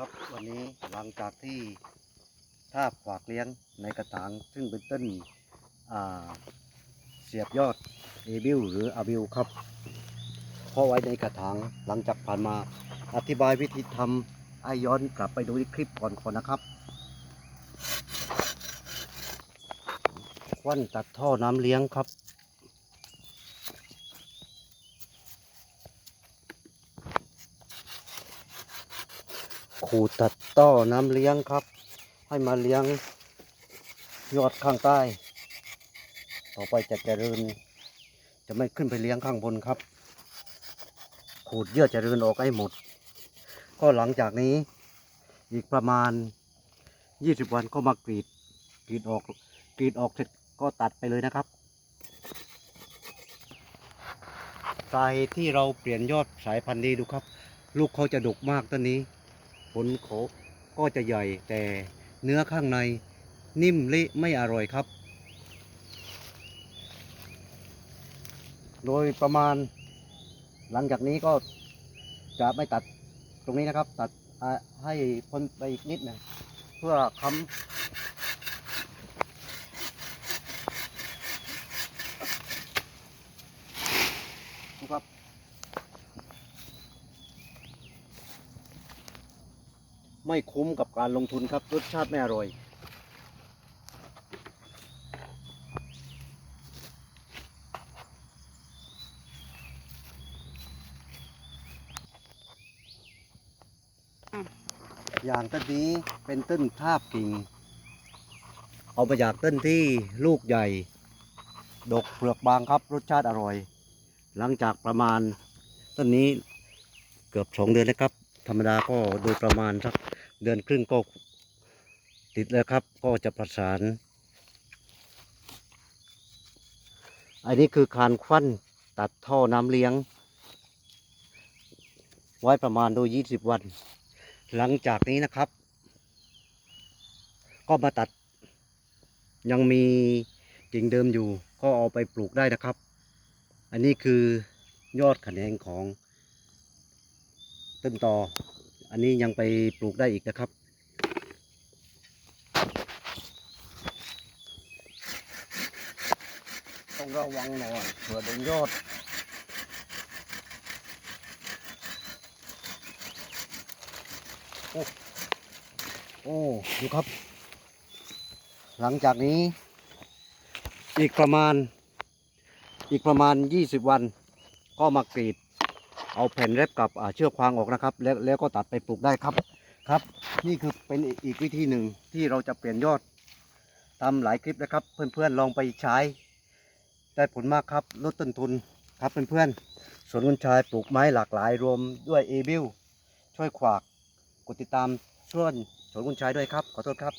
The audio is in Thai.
ครับวันนี้หลังจากที่ทาบขวากเลี้ยงในกระถางซึ่งเป็นต้นเสียบยอดเอบิวหรืออาบิวครับเพาะไว้ในกระถางหลังจากผ่านมาอธิบายวิธีทำให้ย้อนกลับไปดูในคลิปก่อนคนนะครับควันตัดท่อน้ำเลี้ยงครับ ขูดตัดต้อน้ำเลี้ยงครับ ให้มาเลี้ยงยอดข้างใต้ ต่อไปจะเจริญ จะไม่ขึ้นไปเลี้ยงข้างบนครับ ขูดเยื่อเจริญออกให้หมด ก็หลังจากนี้อีกประมาณ 20 วันก็มากรีดกรีดออกกรีดออกเสร็จก็ตัดไปเลยนะครับสาเหตุที่เราเปลี่ยนยอดสายพันธุ์นี้ดูครับ ลูกเขาจะดกมากต้นนี้ ผลเขาก็จะใหญ่แต่เนื้อข้างในนิ่มเละไม่อร่อยครับ โดยประมาณหลังจากนี้ก็จะไม่ตัดตรงนี้นะครับ ตัดให้พ้นไปอีกนิดหนึงเพื่อค้ำนะครับ ไม่คุ้มกับการลงทุนครับรสชาติไม่อร่อย อย่างต้นนี้เป็นต้นทาบกิ่ง เอามาจากต้นที่ลูกใหญ่ ดกเปลือกบางครับรสชาติอร่อย หลังจากประมาณต้นนี้เกือบสองเดือนนะครับ ธรรมดาก็โดยประมาณสัก เดือนครึ่งก็ติดแล้วครับ ก็จะประสาน อันนี้คือคานควันตัดท่อน้ำเลี้ยง ไว้ประมาณโดย20 วัน หลังจากนี้นะครับ ก็มาตัด ยังมีกิ่งเดิมอยู่ ก็เอาไปปลูกได้นะครับ อันนี้คือยอดแขนงของต้นตอ อันนี้ยังไปปลูกได้อีกนะครับ ต้องระวังหน่อยเผื่อโดนยอดโอ้โอ้ดูครับ หลังจากนี้ อีกประมาณ อีกประมาณ 20 วัน ก็มากรีด เอาแผ่นเล็บกับเชือกควางออกนะครับ แล้วแล้วก็ตัดไปปลูกได้ครับครับ นี่คือเป็นอีกวิธีหนึ่งที่เราจะเปลี่ยนยอดตามหลายคลิปนะครับ เพื่อนๆลองไปใช้ ได้ผลมากครับลดต้นทุนครับเพื่อนๆสวนกุนชายปลูกไม้หลากหลายรวมด้วยเอบิลช่วยขวากกดติดตามช่วยสวนกุนชายด้วยครับ ขอโทษครับ